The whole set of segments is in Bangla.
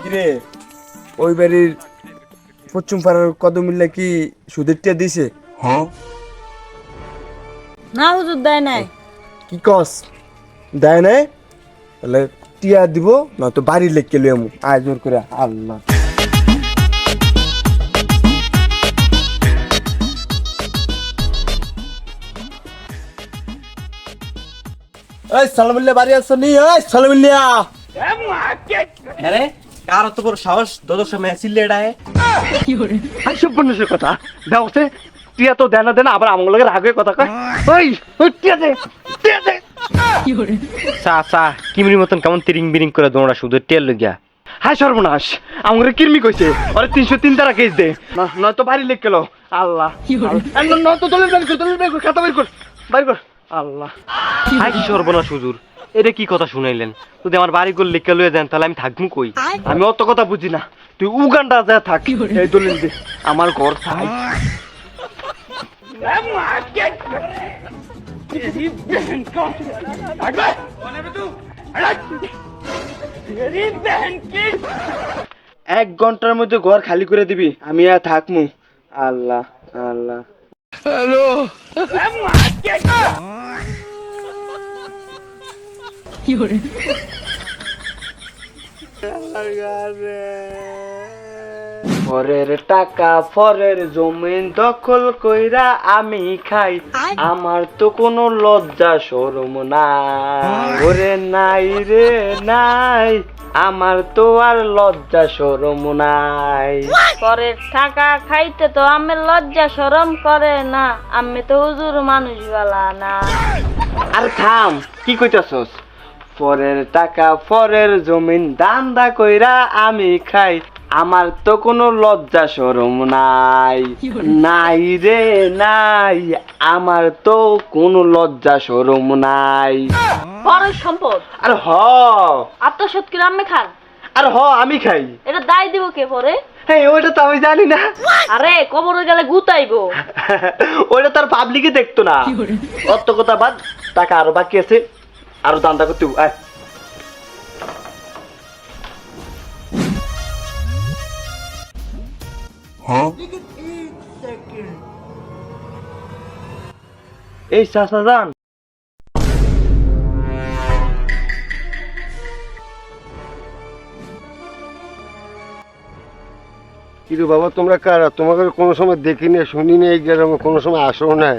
কিরে ওই বাড়ির পশ্চিম পাড়ার কদম মিল্লা কি সুদের টিয়া দিছে? না হুজুর দেয় নাই। কি কস? দেয় নাই? তাহলে টিয়া দিব নয়তো বাড়ি লেখকে লই আমু। আয় জোর করে আল্লাহ। এই সালামুল্লাহ বাড়ি আছো নি? এই সালামুল্লাহ। আরে কার তো বড় সাহস? দোদর সময় চিল্লে এটায় আই সব মানুষের কথা দাওতে টিয়া তো দেনা দেনা আবার আমার লগে রাগে কথা কয়। ওই ওই টিয়া দে টিয়া দে চা চা কিমরির মতন কেমন তিরিং বিরিং করে দৌড়া শুধু টেল লগিয়া হাই সর্বনাশ আমারে কিরমি কইছে? আরে তিনশো তিন তারা কেস দে। না নয়তো বাড়ি লেখ গেল। আল্লাহ। আল্লাহ। নয়তো দলের বের কর দলের বের কর খাতা বের কর। বের কর। আল্লাহ। হাই সর্বনাশ হুজুর, এটা কি কথা শুনাইলেন? যদি আমার বাড়ি গোল লিখে লয়ে দেন, তাহলে আমি থাকব কই? আমি অত কথা বুঝি না। তুই উগান্ডা যা থাক, এই দলিল দে। আমার ঘর থাক এক ঘণ্টার মধ্যে ঘর খালি করে দিবি, আমি আর থাকমু। আল্লাহ আল্লাহ। পরের টাকা পরের জমিন দখল কইরা আমি খাই। আমার তো কোনো লজ্জা শরম নাই। ওরে নাই রে নাই। আমার তো আর লজ্জা সরম নাই। পরের টাকা খাইতে তো আমি লজ্জা সরম করে না আমি তো হুজুর মানুষ বালা না। আর থাম কি কইতাছস? পরের টাকা পরের জমিন দান্দা কইরা আমি খাই আমার তো কোনো লজ্জা শরম নাই। নাই রে নাই। আমার তো কোনো লজ্জা শরম নাই। পরের সম্পদ। আর হ। আত্মসৎ করে আমি খান? আর হ আমি খাই। এটা দায় দিব কে পরে? হ্যাঁ ওইটা তো আমি জানি না। আরে কবরে গেলে গুতাইবো। ওইটা তার পাবলিকে দেখতো না। অত কথা বাদ টাকা আরও বাকি আছে আরও দান্দা করতে আয়। এই চাচা যান কিন্তু বাবা তোমরা কারা? তোমাকে কোনো সময় দেখিনি শুনিনি এই গ্রামে কোনো সময় আসো না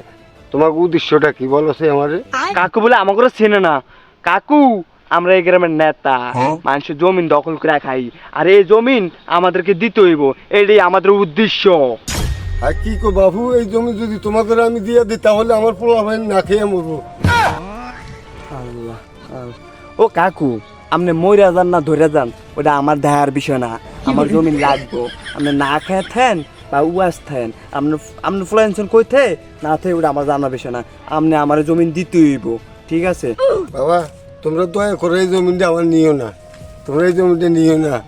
তোমার উদ্দেশ্যটা কি বলো সে আমারে? কাকু বলে আমাকে চেনে না। কাকু! আমরা এই গ্রামের নেতা মানুষের জমিন দখল করে খাই। আর এই জমিন আমাদেরকে দিতে হইব। এটাই আমাদের উদ্দেশ্য। আর কি কো বাবু এই জমি যদি তোমাকে আমি দিয়ে দিই তাহলে আমার পোলা ভাই না খেয়ে মরবো। আল্লাহ ও কাকু আপনি মইরা যান না ধরে যান। ওটা আমার দেহার বিষয় না। আমার জমিন লাগবো। আপনি না খেয়ে থেন বা উয়াস থেন। আপনি আপনি ফ্লাইনশন কই থে? না থে ওটা আমার জানার বিষয় না। আপনি আমার জমিন দিতে হইব। ঠিক আছে? বাবা তোমরা দয়া করে এই জমিটা আমার নিও না। তোমরা এই জমিটা নিও না।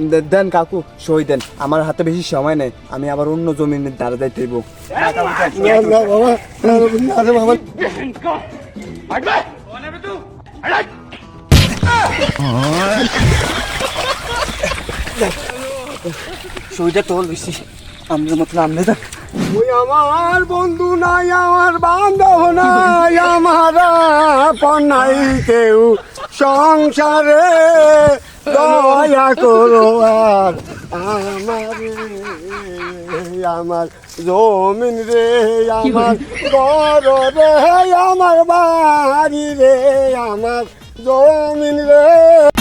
দে- দেন কাকু সই দেন। আমার হাতে বেশি সময় নেই। আমি আবার অন্য জমিনের দ্বারা যাইতে বাবা সইটা তোল বেশি। আমাদের মতন দেখ ওই আমার বন্ধু নাই, আমার বান্ধব নাই, আমার আপন নাই কেউ। সংসারে দয়া করো আর আমার আমার জমিন রে, আমার ঘর রে, আমার বাড়ি রে, আমার জমিন রে।